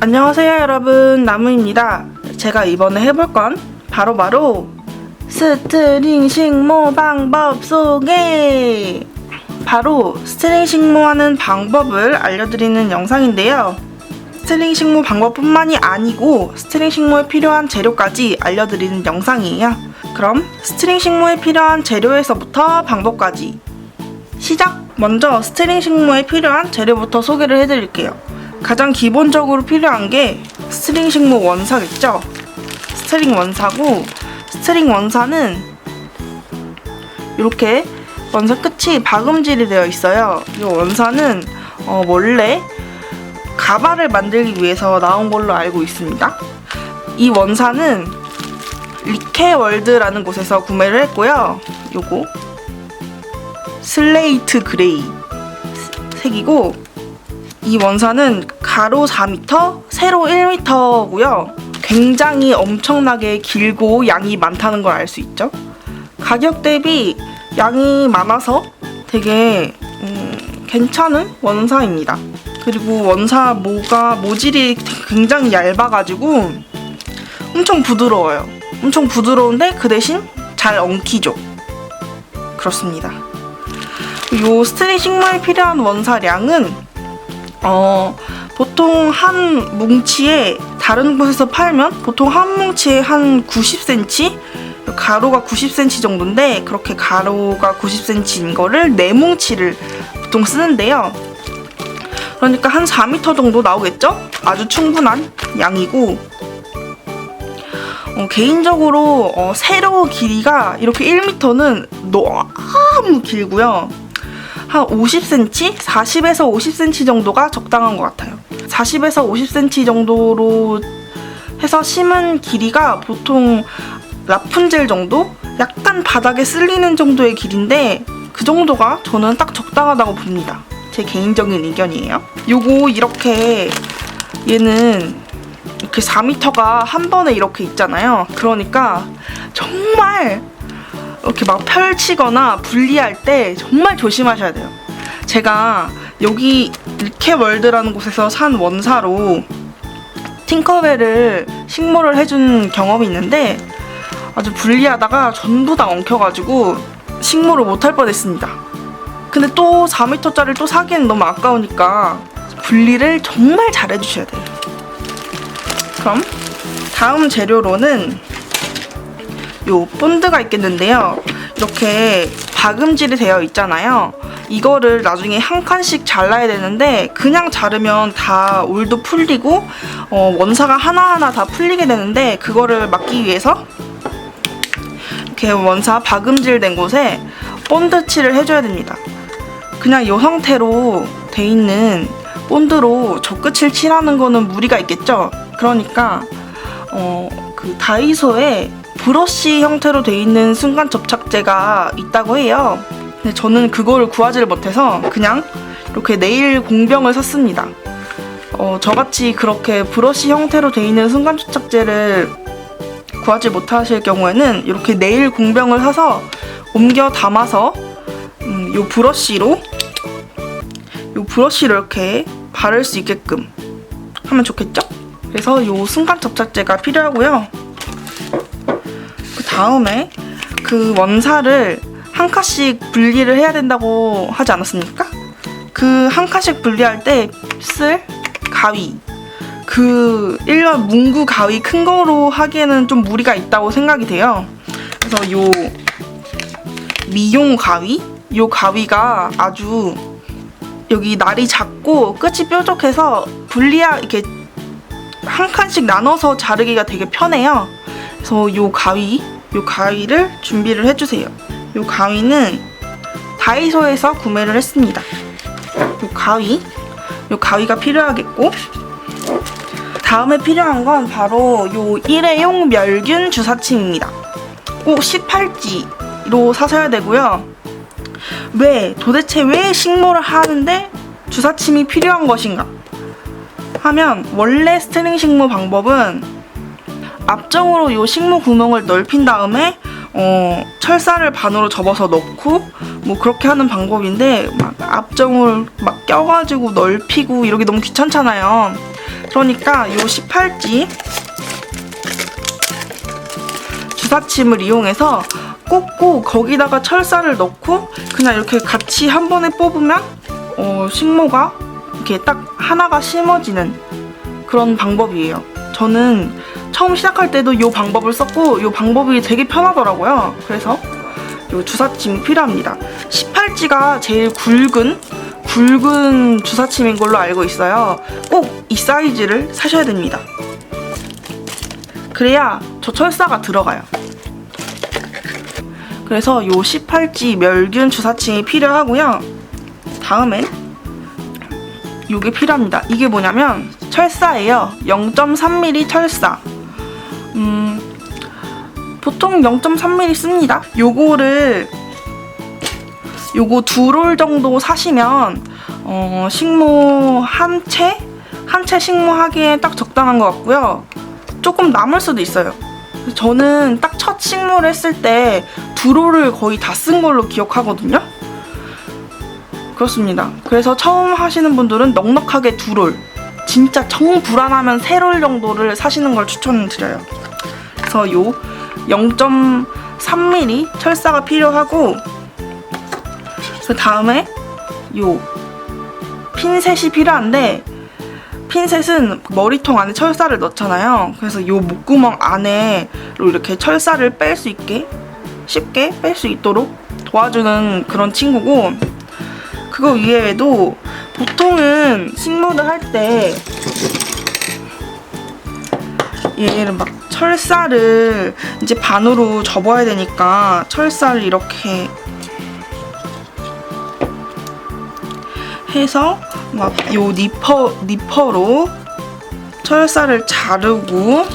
안녕하세요 여러분. 나무입니다. 제가 이번에 해볼 건 바로 바로 스트링 식모 방법 소개 바로 스트링 식모하는 방법을 알려드리는 영상인데요. 스트링 식모 방법뿐만이 아니고 스트링 식모에 필요한 재료까지 알려드리는 영상이에요. 그럼 스트링 식모에 필요한 재료에서부터 방법까지 시작! 먼저 스트링 식모에 필요한 재료부터 소개를 해드릴게요. 가장 기본적으로 필요한 게 스트링 식모 원사겠죠? 스트링 원사고 스트링 원사는 이렇게 원사 끝이 박음질이 되어 있어요. 이 원사는 어, 원래 가발을 만들기 위해서 나온 걸로 알고 있습니다. 이 원사는 리케월드라는 곳에서 구매를 했고요. 요거 슬레이트 그레이 색이고 이 원사는 가로 4m, 세로 1m고요. 굉장히 엄청나게 길고 양이 많다는 걸 알 수 있죠. 가격 대비 양이 많아서 되게 음, 괜찮은 원사입니다. 그리고 원사 모가 모질이 굉장히 얇아가지고 엄청 부드러워요. 엄청 부드러운데 그 대신 잘 엉키죠. 그렇습니다. 요 스트링 식모에 필요한 원사량은 어 보통 한 뭉치에 다른 곳에서 팔면 보통 한 뭉치에 한 90cm 가로가 90cm 정도인데 그렇게 가로가 90cm인 거를 네 뭉치를 보통 쓰는데요. 그러니까 한 4m 정도 나오겠죠? 아주 충분한 양이고 어, 개인적으로 어, 세로 길이가 이렇게 1m는 너무 길고요. 한 50cm? 40에서 50cm 정도가 적당한 것 같아요. 40에서 50cm 정도로 해서 심은 길이가 보통 라푼젤 정도? 약간 바닥에 쓸리는 정도의 길인데 그 정도가 저는 딱 적당하다고 봅니다. 제 개인적인 의견이에요. 요거 이렇게 얘는 이렇게 4m가 한 번에 이렇게 있잖아요. 그러니까 정말 이렇게 막 펼치거나 분리할 때 정말 조심하셔야 돼요. 제가 여기 리케월드라는 곳에서 산 원사로 팅커벨을 식모를 해준 경험이 있는데 아주 분리하다가 전부 다 엉켜가지고 식모를 못할 뻔했습니다. 근데 또 4m짜리를 또 사기엔 너무 아까우니까 분리를 정말 잘 해주셔야 돼요. 그럼 다음 재료로는 요 본드가 있겠는데요. 이렇게 박음질이 되어 있잖아요. 이거를 나중에 한 칸씩 잘라야 되는데 그냥 자르면 다 올도 풀리고 어, 원사가 하나하나 다 풀리게 되는데 그거를 막기 위해서 이렇게 원사 박음질 된 곳에 본드 칠을 해줘야 됩니다. 그냥 이 형태로 돼 있는 본드로 젖끝을 칠하는 거는 무리가 있겠죠. 그러니까 어, 그 다이소에 브러쉬 형태로 돼 있는 순간 접착제가 있다고 해요. 근데 저는 그거를 구하지를 못해서 그냥 이렇게 네일 공병을 샀습니다. 어, 저같이 그렇게 브러쉬 형태로 돼 있는 순간 접착제를 구하지 못하실 경우에는 이렇게 네일 공병을 사서 옮겨 담아서 음, 요 브러쉬로 요 브러쉬를 이렇게 바를 수 있게끔 하면 좋겠죠? 그래서 요 순간 접착제가 필요하고요. 그 다음에 그 원사를 한 칸씩 분리를 해야 된다고 하지 않았습니까? 그 한 칸씩 분리할 때 쓸 가위 그 일반 문구 가위 큰 거로 하기에는 좀 무리가 있다고 생각이 돼요. 그래서 요 미용 가위 요 가위가 아주 여기 날이 작고 끝이 뾰족해서 분리하 이렇게 한 칸씩 나눠서 자르기가 되게 편해요. 그래서 요 가위, 요 가위를 준비를 해주세요. 요 가위는 다이소에서 구매를 했습니다. 요 가위, 요 가위가 필요하겠고 다음에 필요한 건 바로 요 일회용 멸균 주사침입니다. 꼭 18G로 사셔야 되고요. 왜 도대체 왜 식모를 하는데 주사침이 필요한 것인가? 하면 원래 스트링 식모 방법은 앞정으로 요 식모 구멍을 넓힌 다음에 어, 철사를 반으로 접어서 넣고 뭐 그렇게 하는 방법인데 막 앞정을 막 껴가지고 넓히고 이러기 너무 귀찮잖아요. 그러니까 요 18지 주사침을 이용해서 꽂고 거기다가 철사를 넣고 그냥 이렇게 같이 한 번에 뽑으면 어, 식모가 이렇게 딱 하나가 심어지는 그런 방법이에요. 저는 처음 시작할 때도 이 방법을 썼고 이 방법이 되게 편하더라고요. 그래서 이 주사침이 필요합니다. 18지가 제일 굵은 굵은 주사침인 걸로 알고 있어요. 꼭 이 사이즈를 사셔야 됩니다. 그래야 저 철사가 들어가요. 그래서 요 18지 멸균 주사침이 필요하고요. 다음에 요게 필요합니다. 이게 뭐냐면 철사예요. 0.3mm 철사. 음, 보통 0.3mm 씁니다. 요거를 요거 두 롤 정도 사시면 어, 식모 한 채? 한 채 식모하기에 딱 적당한 것 같고요. 조금 남을 수도 있어요. 저는 딱 첫 식모를 했을 때 두 롤을 거의 다 쓴 걸로 기억하거든요. 그렇습니다. 그래서 처음 하시는 분들은 넉넉하게 두 롤, 진짜 정 불안하면 세 롤 정도를 사시는 걸 추천드려요. 그래서 요 0.3mm 철사가 필요하고 그 다음에 요 핀셋이 필요한데 핀셋은 머리통 안에 철사를 넣잖아요. 그래서 요 목구멍 안에로 이렇게 철사를 뺄 수 있게 쉽게 뺄 수 있도록 도와주는 그런 친구고 그거 이외에도 보통은 식모를 할때 얘를 막 철사를 이제 반으로 접어야 되니까 철사를 이렇게 해서 막 요 니퍼 니퍼로 철사를 자르고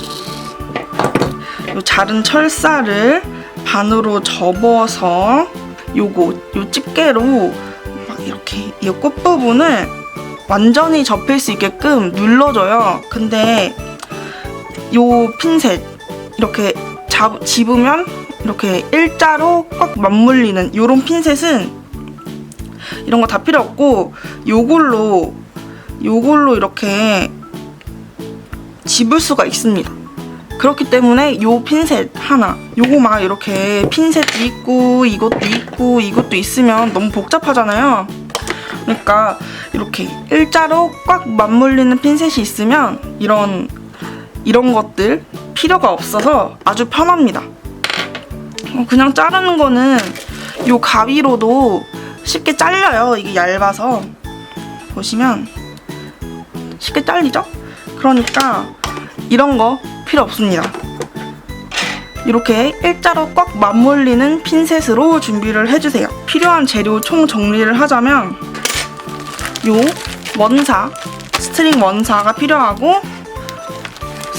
요 자른 철사를 반으로 접어서 요거 요 집게로 막 이렇게 이 끝부분을 완전히 접힐 수 있게끔 눌러줘요. 근데 요 핀셋 이렇게 잡, 집으면 이렇게 일자로 꽉 맞물리는 요런 핀셋은 이런 거 다 필요 없고 요걸로 요걸로 이렇게 집을 수가 있습니다. 그렇기 때문에 요 핀셋 하나 요거 막 이렇게 핀셋도 있고 이것도 있고 이것도 있으면 너무 복잡하잖아요. 그러니까 이렇게 일자로 꽉 맞물리는 핀셋이 있으면 이런 이런 것들 필요가 없어서 아주 편합니다. 어, 그냥 자르는 거는 요 가위로도 쉽게 잘려요. 이게 얇아서 보시면 쉽게 잘리죠? 그러니까 이런 거 필요 없습니다. 이렇게 일자로 꽉 맞물리는 핀셋으로 준비를 해주세요. 필요한 재료 총 정리를 하자면 요 원사, 스트링 원사가 필요하고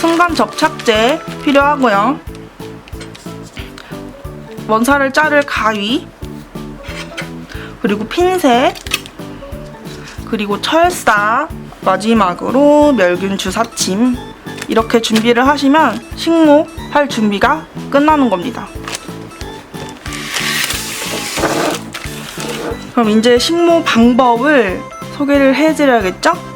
순간 접착제 필요하고요. 원사를 자를 가위, 그리고 핀셋, 그리고 철사, 마지막으로 멸균 주사침 이렇게 준비를 하시면 식모 할 준비가 끝나는 겁니다. 그럼 이제 식모 방법을 소개를 해드려야겠죠?